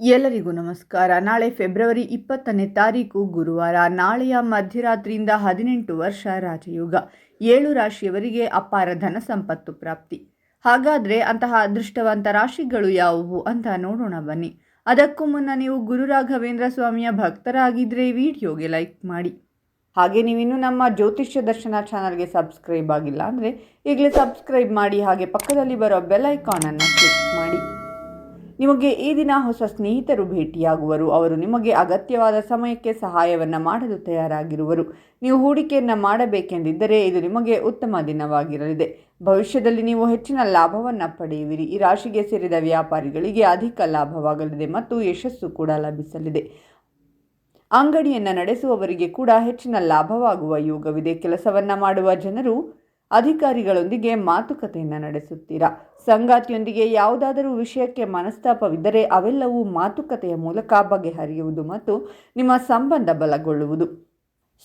ಎಲ್ಲರಿಗೂ ನಮಸ್ಕಾರ. ನಾಳೆ ಫೆಬ್ರವರಿ ಇಪ್ಪತ್ತನೇ ತಾರೀಕು ಗುರುವಾರ. ನಾಳೆಯ ಮಧ್ಯರಾತ್ರಿಯಿಂದ ಹದಿನೆಂಟು ವರ್ಷ ರಾಜಯೋಗ. ಏಳು ರಾಶಿಯವರಿಗೆ ಅಪಾರ ಧನ ಸಂಪತ್ತು ಪ್ರಾಪ್ತಿ. ಹಾಗಾದರೆ ಅಂತಹ ಅದೃಷ್ಟವಂತ ರಾಶಿಗಳು ಯಾವುವು ಅಂತ ನೋಡೋಣ ಬನ್ನಿ. ಅದಕ್ಕೂ ಮುನ್ನ ನೀವು ಗುರು ರಾಘವೇಂದ್ರ ಸ್ವಾಮಿಯ ಭಕ್ತರಾಗಿದ್ದರೆ ವಿಡಿಯೋಗೆ ಲೈಕ್ ಮಾಡಿ. ಹಾಗೆ ನೀವಿನ್ನು ನಮ್ಮ ಜ್ಯೋತಿಷ್ಯ ದರ್ಶನ ಚಾನಲ್ಗೆ ಸಬ್ಸ್ಕ್ರೈಬ್ ಆಗಿಲ್ಲ ಅಂದರೆ ಈಗಲೇ ಸಬ್ಸ್ಕ್ರೈಬ್ ಮಾಡಿ. ಹಾಗೆ ಪಕ್ಕದಲ್ಲಿ ಬರೋ ಬೆಲ್ ಐಕಾನನ್ನು ಕ್ಲಿಕ್ ಮಾಡಿ. ನಿಮಗೆ ಈ ದಿನ ಹೊಸ ಸ್ನೇಹಿತರು ಭೇಟಿಯಾಗುವರು. ಅವರು ನಿಮಗೆ ಅಗತ್ಯವಾದ ಸಮಯಕ್ಕೆ ಸಹಾಯವನ್ನು ಮಾಡಲು ತಯಾರಾಗಿರುವರು. ನೀವು ಹೂಡಿಕೆಯನ್ನು ಮಾಡಬೇಕೆಂದಿದ್ದರೆ ಇದು ನಿಮಗೆ ಉತ್ತಮ ದಿನವಾಗಿರಲಿದೆ. ಭವಿಷ್ಯದಲ್ಲಿ ನೀವು ಹೆಚ್ಚಿನ ಲಾಭವನ್ನು ಪಡೆಯುವಿರಿ. ಈ ರಾಶಿಗೆ ಸೇರಿದ ವ್ಯಾಪಾರಿಗಳಿಗೆ ಅಧಿಕ ಲಾಭವಾಗಲಿದೆ ಮತ್ತು ಯಶಸ್ಸು ಕೂಡ ಲಭಿಸಲಿದೆ. ಅಂಗಡಿಯನ್ನು ನಡೆಸುವವರಿಗೆ ಕೂಡ ಹೆಚ್ಚಿನ ಲಾಭವಾಗುವ ಯೋಗವಿದೆ. ಕೆಲಸವನ್ನು ಮಾಡುವ ಜನರು ಅಧಿಕಾರಿಗಳೊಂದಿಗೆ ಮಾತುಕತೆಯನ್ನು ನಡೆಸುತ್ತೀರಾ? ಸಂಗಾತಿಯೊಂದಿಗೆ ಯಾವುದಾದರೂ ವಿಷಯಕ್ಕೆ ಮನಸ್ತಾಪವಿದ್ದರೆ ಅವೆಲ್ಲವೂ ಮಾತುಕತೆಯ ಮೂಲಕ ಬಗೆಹರಿಯುವುದು ಮತ್ತು ನಿಮ್ಮ ಸಂಬಂಧ ಬಲಗೊಳ್ಳುವುದು.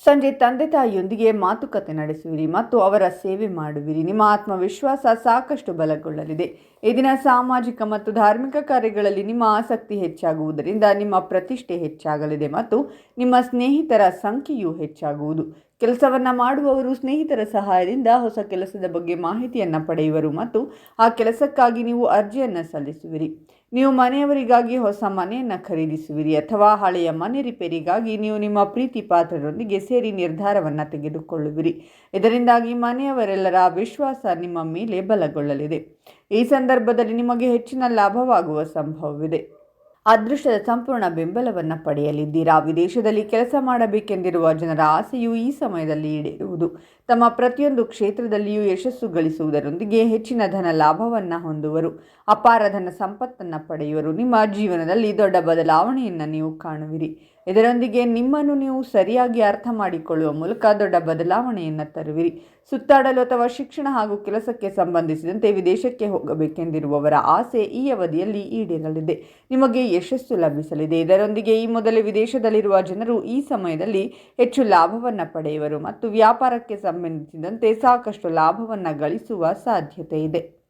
ಸಂಜೆ ತಂದೆ ತಾಯಿಯೊಂದಿಗೆ ಮಾತುಕತೆ ನಡೆಸುವಿರಿ ಮತ್ತು ಅವರ ಸೇವೆ ಮಾಡುವಿರಿ. ನಿಮ್ಮ ಆತ್ಮವಿಶ್ವಾಸ ಸಾಕಷ್ಟು ಬಲಗೊಳ್ಳಲಿದೆ. ಈ ದಿನ ಸಾಮಾಜಿಕ ಮತ್ತು ಧಾರ್ಮಿಕ ಕಾರ್ಯಗಳಲ್ಲಿ ನಿಮ್ಮ ಆಸಕ್ತಿ ಹೆಚ್ಚಾಗುವುದರಿಂದ ನಿಮ್ಮ ಪ್ರತಿಷ್ಠೆ ಹೆಚ್ಚಾಗಲಿದೆ ಮತ್ತು ನಿಮ್ಮ ಸ್ನೇಹಿತರ ಸಂಖ್ಯೆಯೂ ಹೆಚ್ಚಾಗುವುದು. ಕೆಲಸವನ್ನು ಮಾಡುವವರು ಸ್ನೇಹಿತರ ಸಹಾಯದಿಂದ ಹೊಸ ಕೆಲಸದ ಬಗ್ಗೆ ಮಾಹಿತಿಯನ್ನು ಪಡೆಯುವರು ಮತ್ತು ಆ ಕೆಲಸಕ್ಕಾಗಿ ನೀವು ಅರ್ಜಿಯನ್ನು ಸಲ್ಲಿಸುವಿರಿ. ನೀವು ಮನೆಯವರಿಗಾಗಿ ಹೊಸ ಮನೆಯನ್ನು ಖರೀದಿಸುವಿರಿ ಅಥವಾ ಹಳೆಯ ಮನೆ ರಿಪೇರಿಗಾಗಿ ನೀವು ನಿಮ್ಮ ಪ್ರೀತಿ ಪಾತ್ರರೊಂದಿಗೆ ಸೇರಿ ನಿರ್ಧಾರವನ್ನು ತೆಗೆದುಕೊಳ್ಳುವಿರಿ. ಇದರಿಂದಾಗಿ ಮನೆಯವರೆಲ್ಲರ ವಿಶ್ವಾಸ ನಿಮ್ಮ ಮೇಲೆ ಬಲಗೊಳ್ಳಲಿದೆ. ಈ ಸಂದರ್ಭದಲ್ಲಿ ನಿಮಗೆ ಹೆಚ್ಚಿನ ಲಾಭವಾಗುವ ಸಂಭವವಿದೆ. ಅದೃಷ್ಟದ ಸಂಪೂರ್ಣ ಬೆಂಬಲವನ್ನು ಪಡೆಯಲಿದ್ದೀರಾ? ವಿದೇಶದಲ್ಲಿ ಕೆಲಸ ಮಾಡಬೇಕೆಂದಿರುವ ಜನರ ಆಸೆಯು ಈ ಸಮಯದಲ್ಲಿ ಈಡೇರುವುದು. ತಮ್ಮ ಪ್ರತಿಯೊಂದು ಕ್ಷೇತ್ರದಲ್ಲಿಯೂ ಯಶಸ್ಸು ಗಳಿಸುವುದರೊಂದಿಗೆ ಹೆಚ್ಚಿನ ಧನ ಲಾಭವನ್ನು ಹೊಂದುವರು. ಅಪಾರ ಧನ ಸಂಪತ್ತನ್ನು ಪಡೆಯುವರು. ನಿಮ್ಮ ಜೀವನದಲ್ಲಿ ದೊಡ್ಡ ಬದಲಾವಣೆಯನ್ನು ನೀವು ಕಾಣುವಿರಿ. ಇದರೊಂದಿಗೆ ನಿಮ್ಮನ್ನು ನೀವು ಸರಿಯಾಗಿ ಅರ್ಥ ಮಾಡಿಕೊಳ್ಳುವ ಮೂಲಕ ದೊಡ್ಡ ಬದಲಾವಣೆಯನ್ನು ತರುವಿರಿ. ಸುತ್ತಾಡಲು ಅಥವಾ ಶಿಕ್ಷಣ ಹಾಗೂ ಕೆಲಸಕ್ಕೆ ಸಂಬಂಧಿಸಿದಂತೆ ವಿದೇಶಕ್ಕೆ ಹೋಗಬೇಕೆಂದಿರುವವರ ಆಸೆ ಈ ಅವಧಿಯಲ್ಲಿ ಈಡೇರಲಿದೆ. ನಿಮಗೆ ಯಶಸ್ಸು ಲಭಿಸಲಿದೆ. ಇದರೊಂದಿಗೆ ಈ ಮೊದಲೇ ವಿದೇಶದಲ್ಲಿರುವ ಜನರು ಈ ಸಮಯದಲ್ಲಿ ಹೆಚ್ಚು ಲಾಭವನ್ನು ಪಡೆಯುವರು ಮತ್ತು ವ್ಯಾಪಾರಕ್ಕೆ ಸಂಬಂಧಿಸಿದಂತೆ ಸಾಕಷ್ಟು ಲಾಭವನ್ನು ಗಳಿಸುವ ಸಾಧ್ಯತೆ ಇದೆ.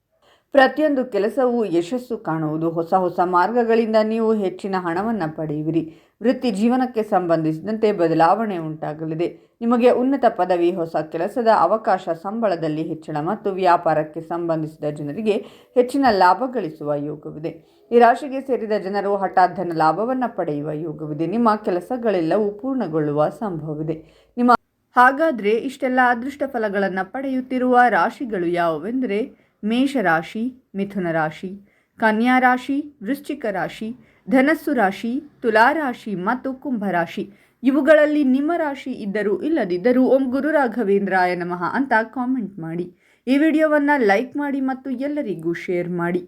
ಪ್ರತಿಯೊಂದು ಕೆಲಸವೂ ಯಶಸ್ಸು ಕಾಣುವುದು ಹೊಸ ಹೊಸ ಮಾರ್ಗಗಳಿಂದ ನೀವು ಹೆಚ್ಚಿನ ಹಣವನ್ನು ಪಡೆಯುವಿರಿ. ವೃತ್ತಿ ಜೀವನಕ್ಕೆ ಸಂಬಂಧಿಸಿದಂತೆ ಬದಲಾವಣೆ ಉಂಟಾಗಲಿದೆ. ನಿಮಗೆ ಉನ್ನತ ಪದವಿ, ಹೊಸ ಕೆಲಸದ ಅವಕಾಶ, ಸಂಬಳದಲ್ಲಿ ಹೆಚ್ಚಳ ಮತ್ತು ವ್ಯಾಪಾರಕ್ಕೆ ಸಂಬಂಧಿಸಿದ ಜನರಿಗೆ ಹೆಚ್ಚಿನ ಲಾಭ ಗಳಿಸುವ ಯೋಗವಿದೆ. ಈ ರಾಶಿಗೆ ಸೇರಿದ ಜನರು ಹಠಾತ್ ಧನ ಲಾಭವನ್ನು ಪಡೆಯುವ ಯೋಗವಿದೆ. ನಿಮ್ಮ ಕೆಲಸಗಳೆಲ್ಲವೂ ಪೂರ್ಣಗೊಳ್ಳುವ ಸಂಭವವಿದೆ. ನಿಮ್ಮ ಹಾಗಾದರೆ ಇಷ್ಟೆಲ್ಲ ಅದೃಷ್ಟ ಫಲಗಳನ್ನು ಪಡೆಯುತ್ತಿರುವ ರಾಶಿಗಳು ಯಾವುವೆಂದರೆ ಮೇಷರಾಶಿ ಮಿಥುನ ರಾಶಿ ಕನ್ಯಾ ರಾಶಿ ವೃಶ್ಚಿಕ ರಾಶಿ ಧನಸ್ಸು ರಾಶಿ, ತುಲಾರಾಶಿ ಮತ್ತು ಕುಂಭರಾಶಿ. ಇವುಗಳಲ್ಲಿ ನಿಮ್ಮ ರಾಶಿ ಇದ್ದರೂ ಇಲ್ಲದಿದ್ದರೂ ಓಂ ಗುರು ರಾಘವೇಂದ್ರಾಯ ನಮಃ ಅಂತ ಕಾಮೆಂಟ್ ಮಾಡಿ. ಈ ವಿಡಿಯೋವನ್ನು ಲೈಕ್ ಮಾಡಿ ಮತ್ತು ಎಲ್ಲರಿಗೂ ಶೇರ್ ಮಾಡಿ.